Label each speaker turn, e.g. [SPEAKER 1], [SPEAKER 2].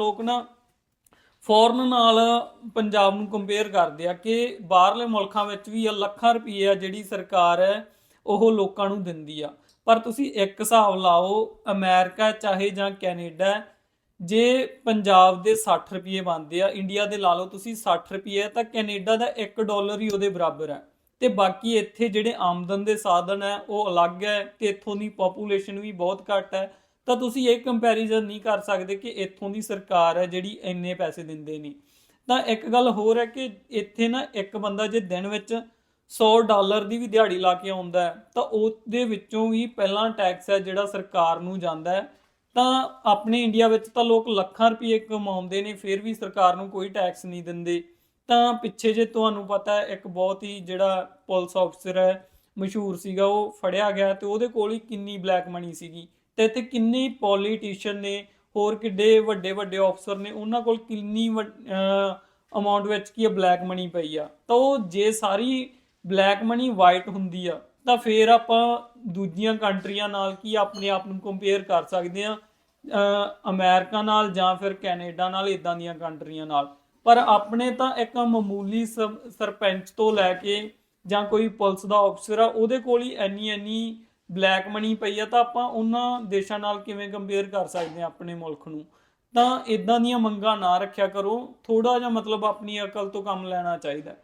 [SPEAKER 1] ਲੋਕ ਨਾ ਫੋਰਨ ਨਾਲ ਪੰਜਾਬ ਨੂੰ ਕੰਪੇਅਰ ਕਰਦੇ ਆ ਕਿ ਬਾਹਰਲੇ ਮੁਲਕਾਂ ਵਿੱਚ ਵੀ ਇਹ ਲੱਖਾਂ ਰੁਪਏ ਆ ਜਿਹੜੀ ਸਰਕਾਰ ਹੈ, ਉਹ ਲੋਕਾਂ ਨੂੰ ਦਿੰਦੀ ਆ। ਪਰ ਤੁਸੀਂ ਇੱਕ ਹਿਸਾਬ ਲਾਓ, ਅਮਰੀਕਾ ਚਾਹੇ ਜਾਂ ਕੈਨੇਡਾ, ਜੇ ਪੰਜਾਬ ਦੇ 60 ਰੁਪਏ ਬਣਦੇ ਆ, ਇੰਡੀਆ ਦੇ ਲਾ ਲਓ ਤੁਸੀਂ 60 ਰੁਪਏ, ਤਾਂ ਕੈਨੇਡਾ ਦਾ 1 ਡਾਲਰ ਹੀ ਉਹਦੇ ਬਰਾਬਰ ਹੈ ਤੇ ਬਾਕੀ ਇੱਥੇ ਜਿਹੜੇ ਆਮਦਨ ਦੇ ਸਾਧਨ ਹੈ ਉਹ ਅਲੱਗ ਹੈ ਤੇ ਇੱਥੋਂ ਦੀ ਪੋਪੂਲੇਸ਼ਨ ਵੀ ਬਹੁਤ ਘੱਟ ਹੈ ਤਾਂ ਤੁਸੀਂ ਇਹ ਕੰਪੈਰੀਜ਼ਨ ਨਹੀਂ ਕਰ ਸਕਦੇ ਕਿ ਇੱਥੋਂ ਦੀ ਸਰਕਾਰ ਹੈ ਜਿਹੜੀ ਇੰਨੇ ਪੈਸੇ ਦਿੰਦੇ ਨਹੀਂ ਤਾਂ ਇੱਕ ਗੱਲ ਹੋਰ ਹੈ ਕਿ ਇੱਥੇ ਨਾ ਇੱਕ ਬੰਦਾ ਜੇ ਦਿਨ ਵਿੱਚ 100 ਡਾਲਰ ਦੀ ਵੀ ਦਿਹਾੜੀ ਲਾ ਕੇ ਆਉਂਦਾ ਹੈ, ਤਾਂ ਉਹਦੇ ਵਿੱਚੋਂ ਵੀ ਪਹਿਲਾਂ ਟੈਕਸ ਹੈ ਜਿਹੜਾ ਸਰਕਾਰ ਨੂੰ ਜਾਂਦਾ ਹੈ। ਤਾਂ ਆਪਣੇ ਇੰਡੀਆ ਵਿੱਚ ਤਾਂ ਲੋਕ ਲੱਖਾਂ ਰੁਪਏ ਕਮਾਉਂਦੇ ਨੇ, ਫਿਰ ਵੀ ਸਰਕਾਰ ਨੂੰ ਕੋਈ ਟੈਕਸ ਨਹੀਂ ਦਿੰਦੇ। ਤਾਂ ਪਿੱਛੇ ਜੇ ਤੁਹਾਨੂੰ ਪਤਾ ਹੈ, ਇੱਕ ਬਹੁਤ ਹੀ ਜਿਹੜਾ ਪੁਲਿਸ ਅਫਸਰ ਹੈ, ਮਸ਼ਹੂਰ ਸੀਗਾ, ਉਹ ਫੜਿਆ ਗਿਆ ਤੇ ਉਹਦੇ ਕੋਲ ਹੀ ਕਿੰਨੀ ਬਲੈਕ ਮਨੀ ਸੀਗੀ। ਤੇ ਇੱਥੇ ਕਿੰਨੇ ਪੋਲੀਟੀਸ਼ੀਅਨ ਨੇ, ਹੋਰ ਕਿੱਡੇ ਵੱਡੇ ਵੱਡੇ ਅਫਸਰ ਨੇ, ਉਹਨਾਂ ਕੋਲ ਕਿੰਨੀ ਅਮਾਉਂਟ ਵਿੱਚ ਕੀ ਬਲੈਕ ਮਨੀ ਪਈ ਆ। ਤਾਂ ਉਹ ਜੇ ਸਾਰੀ ਬਲੈਕ ਮਨੀ ਵਾਈਟ ਹੁੰਦੀ ਆ, ਤਾਂ ਫਿਰ ਆਪਾਂ ਦੂਜੀਆਂ ਕੰਟਰੀਆਂ ਨਾਲ ਕੀ ਆਪਣੇ ਆਪ ਨੂੰ ਕੰਪੇਅਰ ਕਰ ਸਕਦੇ ਆ ਅਮਰੀਕਾ ਨਾਲ ਜਾਂ ਫਿਰ ਕੈਨੇਡਾ ਨਾਲ ਇਦਾਂ ਦੀਆਂ ਕੰਟਰੀਆਂ ਨਾਲ। ਪਰ ਆਪਣੇ ਤਾਂ ਇੱਕ ਮਾਮੂਲੀ ਸਰ- ਸਰਪੰਚ ਤੋਂ ਲੈ ਕੇ ਜਾਂ ਕੋਈ ਪੁਲਿਸ ਦਾ ਅਫਸਰ ਆ, ਉਹਦੇ ਕੋਲ ਹੀ ਇੰਨੀ ਇੰਨੀ ਬਲੈਕ ਮਨੀ ਪਈ ਆ, ਤਾਂ ਆਪਾਂ ਉਹਨਾਂ ਦੇਸ਼ਾਂ ਨਾਲ ਕਿਵੇਂ ਕੰਪੇਅਰ ਕਰ ਸਕਦੇ ਆ ਆਪਣੇ ਮੁਲਕ ਨੂੰ? ਤਾਂ ਇਦਾਂ ਦੀਆਂ ਮੰਗਾਂ ਨਾ ਰੱਖਿਆ ਕਰੋ ਥੋੜਾ ਜਿਹਾ ਮਤਲਬ ਆਪਣੀ ਅਕਲ ਤੋਂ ਕੰਮ ਲੈਣਾ ਚਾਹੀਦਾ।